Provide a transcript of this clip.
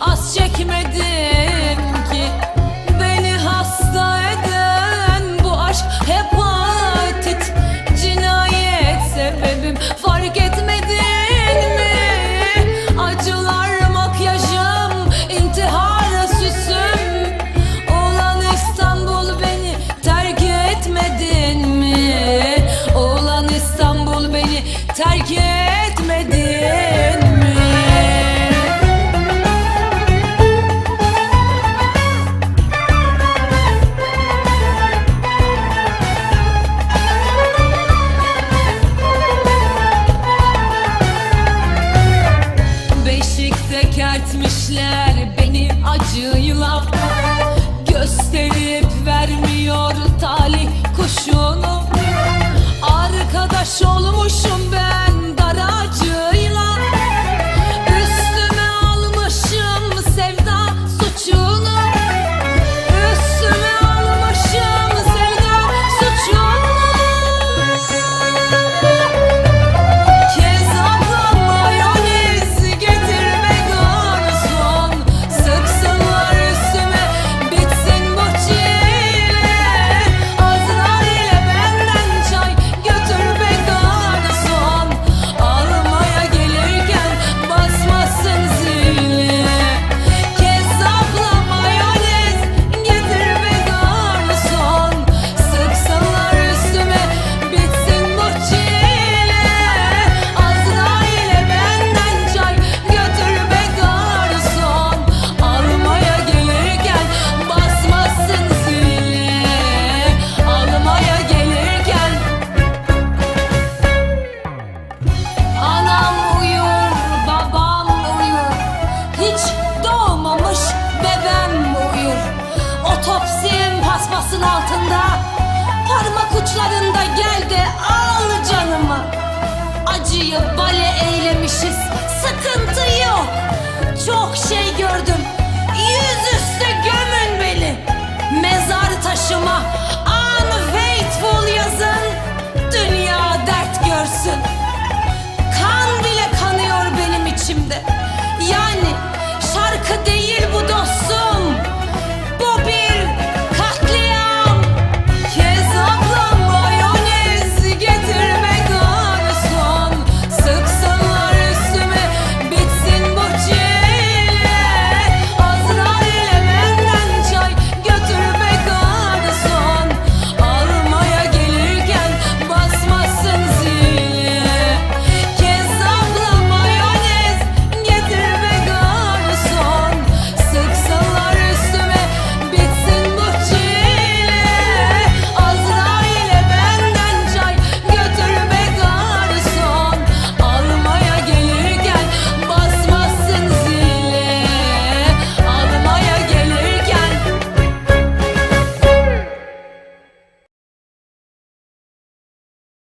all Arkadaş olmuşum ben Acıyı bale eylemişiz. Sıkıntı yok. Çok şey gördüm. Yüzüstü gömün beni. Mezar taşıma unfaithful yazın. Dünya dert görsün. Kan bile kanıyor benim içimde. Yani şarkı değil bu dostum.